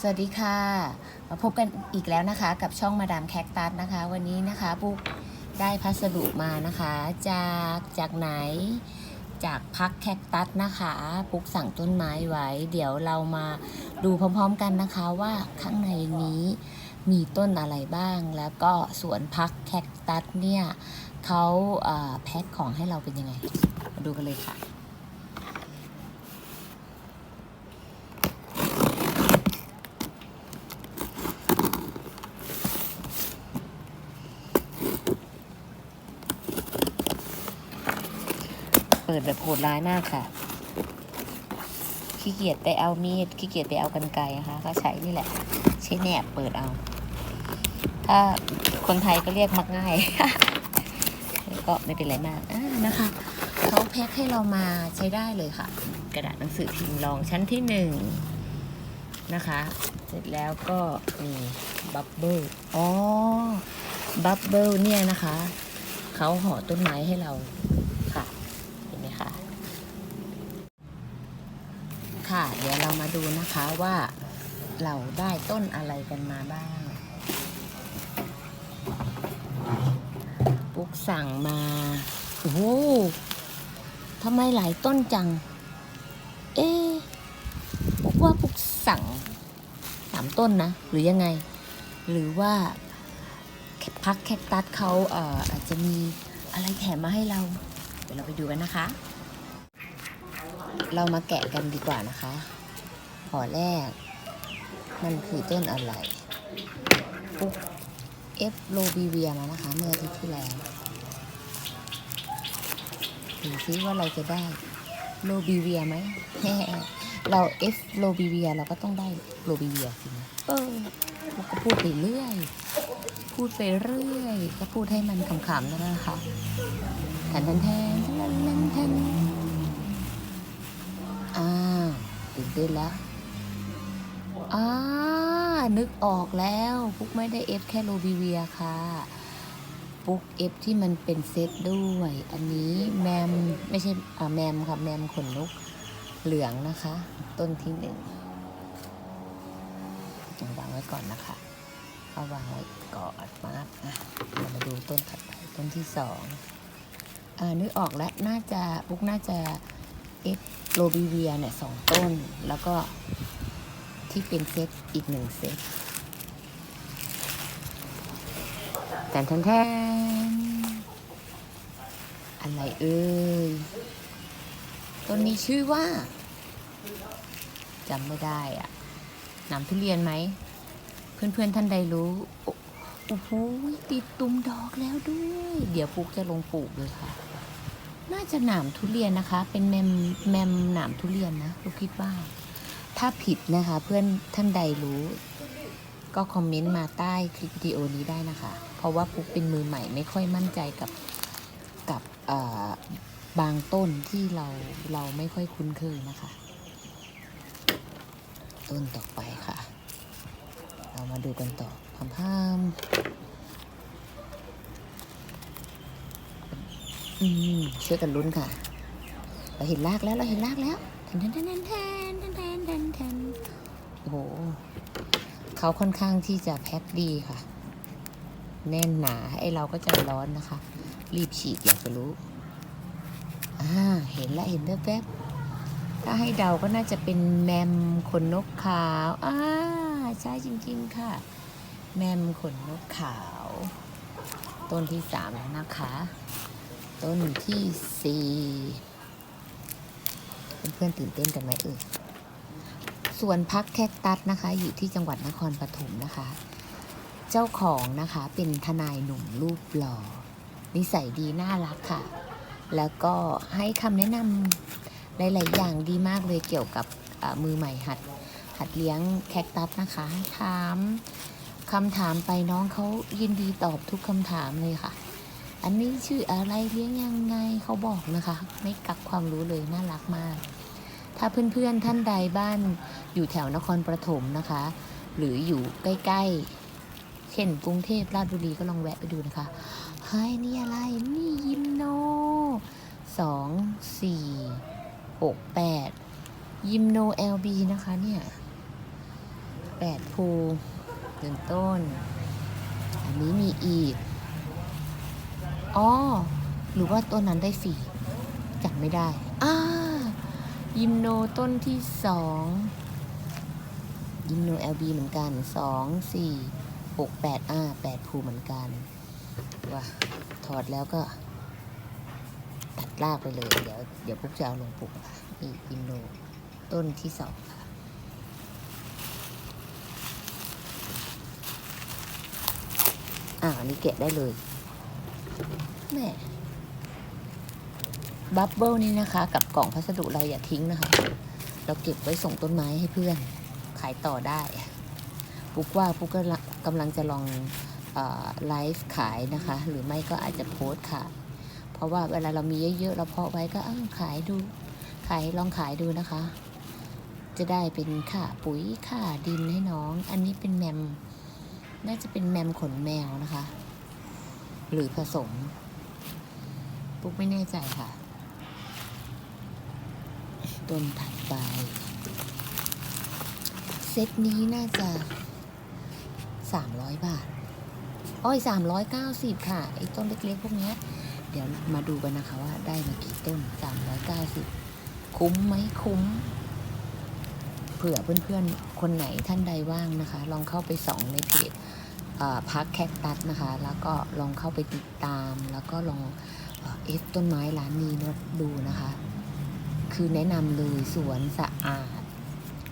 สวัสดีค่ะ มาพบกันอีกแล้วนะคะกับช่องมาดามแคคตัสนะคะ วันนี้นะคะปุ๊กได้พัสดุมานะคะ จากจากไหนจากพักแคคตัสนะคะปุ๊กสั่งต้นไม้ไว้ เดี๋ยวเรามาดูพร้อมๆกันนะคะว่าข้างในนี้มีต้นอะไรบ้าง แล้วก็สวนพักแคคตัสเนี่ยเขาแพ็คของให้เราเป็นยังไง มาดูกันเลยค่ะ ดแบบโหดร้ายมากค่ะ ขี้เกียจไปเอามีด ขี้เกียจไปเอากันไกรนะคะ ก็ใช้นี่แหละ ใช้แหนบเปิดเอา ถ้าคนไทยก็เรียกมักง่าย ก็ไม่เป็นไรมากอ่านะคะเขาแพ็คให้เรามาใช้ได้เลยค่ะ กระดาษหนังสือพิมพ์รองชั้นที่หนึ่งนะคะ เสร็จแล้วก็มีบับเบิลอ๋อ บับเบิลเนี่ยนะคะ เขาห่อต้นไม้ให้เราค่ะ เห็นไหมคะ ค่ะ เดี๋ยวเรามาดูนะคะว่าเราได้ต้นอะไรกันมาบ้าง ปุ๊กสั่งมา โอ้โหทำไมหลายต้นจัง เอ๊ะปุ๊กว่าปุ๊กสั่งสามต้นนะ หรือยังไง หรือว่าพักแคคตัสเขาเอ่ออาจจะมีอะไรแถมมาให้เรา เดี๋ยวเราไปดูกันนะคะ เรามาแกะกันดีกว่านะคะห่อแรก มันคือต้นอะไรปุ๊กเอฟโลบีเวียมานะคะ เมื่ออาทิตย์ที่แล้วดูซิว่าเราจะได้โลบีเวียไหม เราเอฟโลบีเวียเราก็ต้องได้โลบีเวียสินะเออเราก็พูดไปเรื่อย พูดไปเรื่อย ก็พูดให้มันขำๆแล้วนะคะแทนแทนแทนแทนแทนแทนอ้าว ตื่นเต้นแล้วอ่านึกออกแล้วปุ๊กไม่ได้เอฟแค่โลบีเวียค่ะปุ๊กเอฟที่มันเป็นเซตด้วย อันนี้แมมไม่ใช่อ่าแมมค่ะแมมขนนกเหลืองนะคะ ต้นที่หนึ่งวางไว้ก่อนนะคะเอาวางไว้ก่อนมาอะเรามาดูต้นถัดไปต้นที่สองอ่านึกออกแล้วน่าจะปุ๊กน่าจะเอฟ โรบิเวียเนี่ยสองต้น แล้วก็ที่เป็นเซตอีกหนึ่งเซตแทนแทนแทนอะไรเอ่ยต้นนี้ชื่อว่าจำไม่ได้อะหนามทุเรียนไหม เพื่อนๆท่านใดรู้โอ้โอ้โหติดตุ่มดอกแล้วด้วย เดี๋ยวปุ๊กจะลงปลูกเลยค่ะ น่าจะหนามทุเรียนนะคะ เป็นแมมแมมหนามทุเรียนนะลูกคิดว่า ถ้าผิดนะคะเพื่อนท่านใดรู้ ก็คอมเมนต์มาใต้คลิปวิดีโอนี้ได้นะคะ เพราะว่าปุ๊กเป็นมือใหม่ไม่ค่อยมั่นใจกับกับเอ่อบางต้นที่เราเราไม่ค่อยคุ้นเคยนะคะ ต้นต่อไปค่ะ เรามาดูกันต่อพามพาม อืมช่วยกันลุ้นค่ะ เราเห็นรากแล้วเราเห็นรากแล้วแทนแทนแทนแทนแทนแทนแทนแทนโอ้โหเขาค่อนข้างที่จะแพ็คดีค่ะ แน่นหนาไอเราก็ใจร้อนนะคะ รีบฉีดอยากจะรู้อ่าเห็นแล้วเห็นแวบๆถ้าให้เดาก็น่าจะเป็นแมมขนนกขาวอ่าใช่จริง ๆ ค่ะ แมมขนนกขาว ต้นที่สามแล้วนะคะ ต้นที่สี่เพื่อนๆตื่นเต้นกันไหมเอ่ยส่วนพักแคคตัสนะคะ อยู่ที่จังหวัดนครปฐมนะคะ เจ้าของนะคะเป็นทนายหนุ่มรูปหล่อ นิสัยดีน่ารักค่ะ แล้วก็ให้คำแนะนำหลายๆอย่างดีมากเลยเกี่ยวกับมือใหม่หัด หัดเลี้ยงแคคตัสนะคะถามคำถามไปน้องเขายินดีตอบทุกคำถามเลยค่ะ อันนี้ชื่ออะไรเลี้ยงยังไงเขาบอกนะคะ ไม่กักความรู้เลยน่ารักมาก ถ้าเพื่อนๆท่านใดบ้านอยู่แถวนครปฐมนะคะ หรืออยู่ใกล้ๆ เช่นกรุงเทพราชบุรีก็ลองแวะไปดูนะคะเฮ้ยนี่อะไรนี่ยิมโนสองสี่หกแปดยิมโน LB นะคะเนี่ยแปดภูหนึ่งต้น อันนี้มีอีก อ๋อ หรือว่าต้นนั้นได้ฟรีจำไม่ได้ อ่า ยิมโนต้นที่สองยิมโน LB เหมือนกันสองสี่หกแปดอ่าแปดภูเหมือนกันว่าถอดแล้วก็ ตัดรากไปเลย เดี๋ยวเดี๋ยวพวกจะเอาลงปลูกค่ะนี่ยิมโนต้นที่สองค่ะอ่าอันนี้แกะได้เลย แม่บับเบิลนี่นะคะ กับกล่องพัสดุเราอย่าทิ้งนะคะ เราเก็บไว้ส่งต้นไม้ให้เพื่อน ขายต่อได้ ปุ๊กว่าปุ๊กก็กำลังจะลองไลฟ์ขายนะคะ หรือไม่ก็อาจจะโพสต์ขายเพราะว่าเวลาเรามีเยอะๆ เราเพาะไว้ก็เอ้าขายดู ขายลองขายดูนะคะ จะได้เป็นค่าปุ๋ยค่าดินให้น้อง อันนี้เป็นแมม น่าจะเป็นแมมขนแมวนะคะ หรือผสม ปุ๊กไม่แน่ใจค่ะ ต้นถัดไป เซตนี้น่าจะสามร้อยบาท อ้อยสามร้อยเก้าสิบค่ะ ไอ้ต้นเล็กๆ พวกนี้ เดี๋ยวมาดูกันนะคะว่าได้มากี่ต้นสามร้อยเก้าสิบคุ้มไหมคุ้ม เผื่อเพื่อนๆ คนไหนท่านใดว่างนะคะ ลองเข้าไปส่องในเพจพักแคคตัสนะคะ แล้วก็ลองเข้าไปติดตามแล้วก็ลอง เอฟต้นไม้ร้านนี้นะดูนะคะ คือแนะนำเลยสวนสะอาด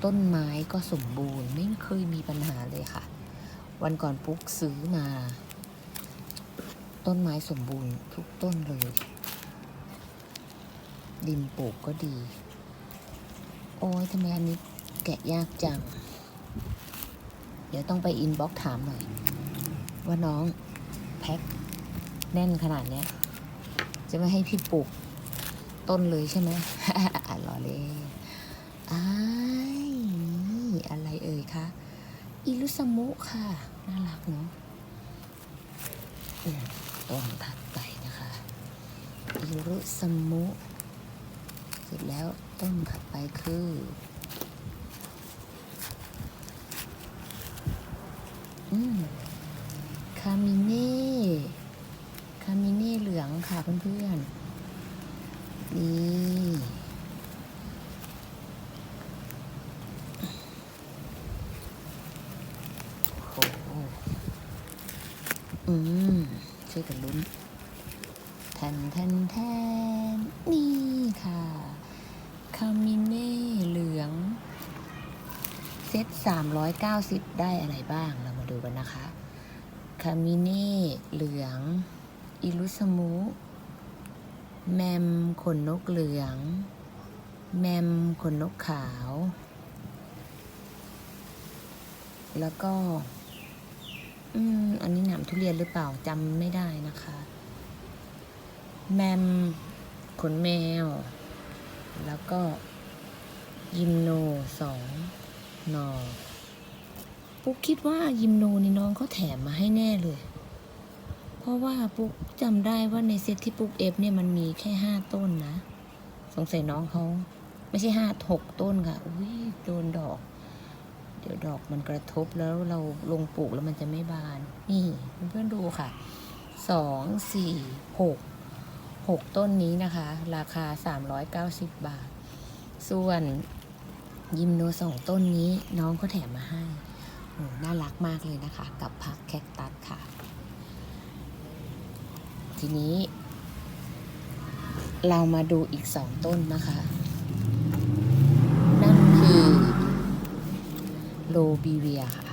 ต้นไม้ก็สมบูรณ์ ไม่เคยมีปัญหาเลยค่ะ วันก่อนปุ๊กซื้อมา ต้นไม้สมบูรณ์ทุกต้นเลย ดินปลูกก็ดี โอ้ยทำไมอันนี้แกะยากจัง เดี๋ยวต้องไปอินบ็อกถามหน่อย ว่าน้องแพ็คแน่นขนาดเนี้ย จะไม่ให้พี่ปลูกต้นเลยใช่ไหมอะรอเลยอ้ายนี่อะไรเอ่ยคะ อิลุสมุค่ะ น่ารักเนาะต้นถัดไปนะคะ อิรุสมุเสร็จแล้วต้นถัดไปคืออืมคามิเน่ คามิเน่เหลืองค่ะ เพื่อนๆ นี่โอ้โหอืมช่วยกันลุ้นแทนแทนแทนนี่ค่ะ คามิเน่เหลือง เซต390ได้อะไรบ้าง เรามาดูกันนะคะ คามิเน่เหลือง อิลุสมู แมมขนนกเหลือง แมมขนนกขาว แล้วก็ อืม อันนี้หนามทุเรียนหรือเปล่าจำไม่ได้นะคะ แมมขนแมว แล้วก็ยิมโนสองนอปุ๊กคิดว่ายิมโนนี่น้องเขาแถมมาให้แน่เลย เพราะว่าปุ๊กจำได้ว่าในเซตที่ปุ๊กเอฟเนี่ยมันมีแค่ห้าต้นนะ สงสัยน้องเขาไม่ใช่ห้าหกต้นค่ะ อุ้ยโดนดอก เดี๋ยวดอกมันกระทบแล้วเราลงปลูกแล้วมันจะไม่บาน นี่เพื่อนๆดูค่ะสองสี่หกหกต้นนี้นะคะ ราคาสามร้อยเก้าสิบบาท ส่วนยิมโนสองต้นนี้น้องก็แถมมาให้น่ารักมากเลยนะคะ กับพักแคคตัสค่ะ ทีนี้ เรามาดูอีกสองต้นนะคะ นั่นคือโลบีเวียค่ะ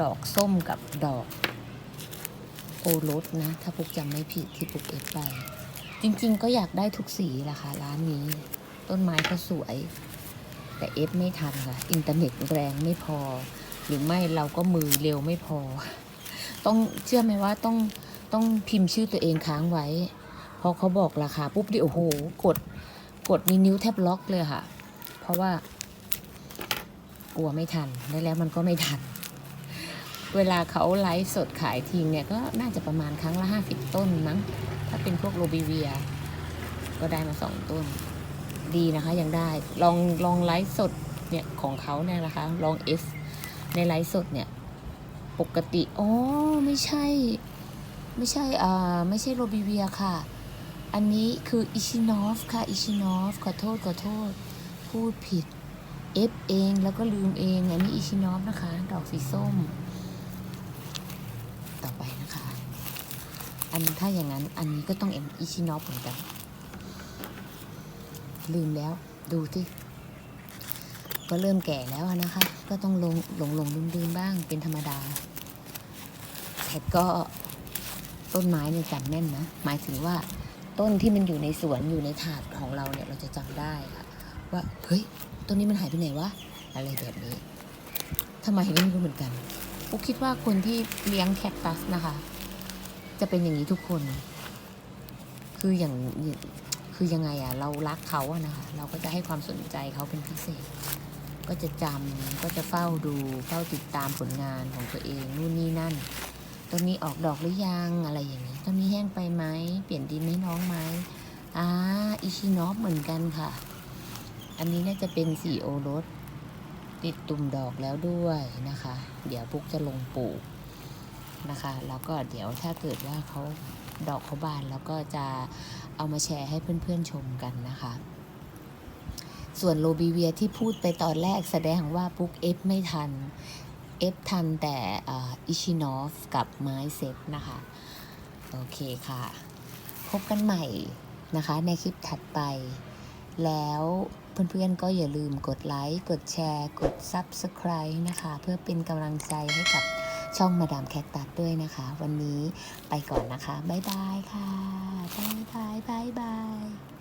ดอกส้มกับดอก โอรสนะ ถ้าปุกจำไม่ผิดที่ปุกเอฟไป จริงๆก็อยากได้ทุกสีแหละค่ะ ร้านนี้ ต้นไม้ก็สวย แต่เอฟไม่ทันค่ะ อินเทอร์เน็ตแรงไม่พอ หรือไม่เราก็มือเร็วไม่พอ ต้องเชื่อไหมว่าต้องต้องพิมพ์ชื่อตัวเองค้างไว้ พอเขาบอกราคาปุ๊บดิโอ้โห กดกดมีนิ้วแทบล็อกเลยค่ะ เพราะว่า กลัวไม่ทันได้แล้วมันก็ไม่ทัน เวลาเขาไลฟ์สดขายทีเนี่ยก็น่าจะประมาณครั้งละห้าสิบต้นมั้ง ถ้าเป็นพวกโรบิเวีย ก็ได้มาสองต้น ดีนะคะยังได้ลองลองไลฟ์สดเนี่ยของเขาเนี่ยนะคะ ลอง F ในไลฟ์สดเนี่ย ปกติอ๋อไม่ใช่ ไม่ใช่อ่าไม่ใช่โรบิเวียค่ะ อันนี้คืออิชินอฟค่ะอิชินอฟขอโทษขอโทษ พูดผิด F เองแล้วก็ลืมเองอันนี้อิชินอฟนะคะ ดอกสีส้ม ต่อไปนะคะ อันถ้าอย่างนั้นอันนี้ก็ต้องเอ็มอิชินอฟเหมือนกันลืมแล้วดูที่ ก็เริ่มแก่แล้วนะคะ ก็ต้องลงหลงหลงลืมลืมบ้างเป็นธรรมดาแต่ก็ต้นไม้เนี่ยจำแม่นนะ หมายถึงว่าต้นที่มันอยู่ในสวนอยู่ในถาดของเราเนี่ยเราจะจำได้ค่ะว่าเฮ้ยต้นนี้มันหายไปไหนวะอะไรแบบนี้ทำไมไม่รู้เหมือนกันปุ๊กคิดว่าคนที่เลี้ยงแคคตัสนะคะ จะเป็นอย่างนี้ทุกคน คืออย่างคือยังไงอะเรารักเขาอะนะคะ เราก็จะให้ความสนใจเขาเป็นพิเศษ ก็จะจำก็จะเฝ้าดูเฝ้าติดตามผลงานของตัวเองนู่นนี่นั่นต้นนี้ออกดอกหรือยังอะไรอย่างนี้ต้นนี้แห้งไปไหมเปลี่ยนดินให้น้องไหมอ่าอิชินอฟเหมือนกันค่ะ อันนี้น่าจะเป็นสีโอรสติดตุ่มดอกแล้วด้วยนะคะ เดี๋ยวปุ๊กจะลงปลูกนะคะ แล้วก็เดี๋ยวถ้าเกิดว่าเขาดอกเขาบานแล้วก็จะเอามาแชร์ให้เพื่อนๆชมกันนะคะ ส่วนโลบีเวียที่พูดไปตอนแรกแสดงว่าปุ๊กเอฟไม่ทัน เอฟทันแต่อิชินอฟกับไม้เซตนะคะ โอเคค่ะ พบกันใหม่นะคะในคลิปถัดไป แล้วเพื่อนๆก็อย่าลืมกดไลค์ กดแชร์ กด Subscribe นะคะ เพื่อเป็นกำลังใจให้กับช่องมาดามแคคตัสด้วยนะคะ วันนี้ไปก่อนนะคะ บ๊ายบายค่ะ บ๊ายบาย บ๊ายบาย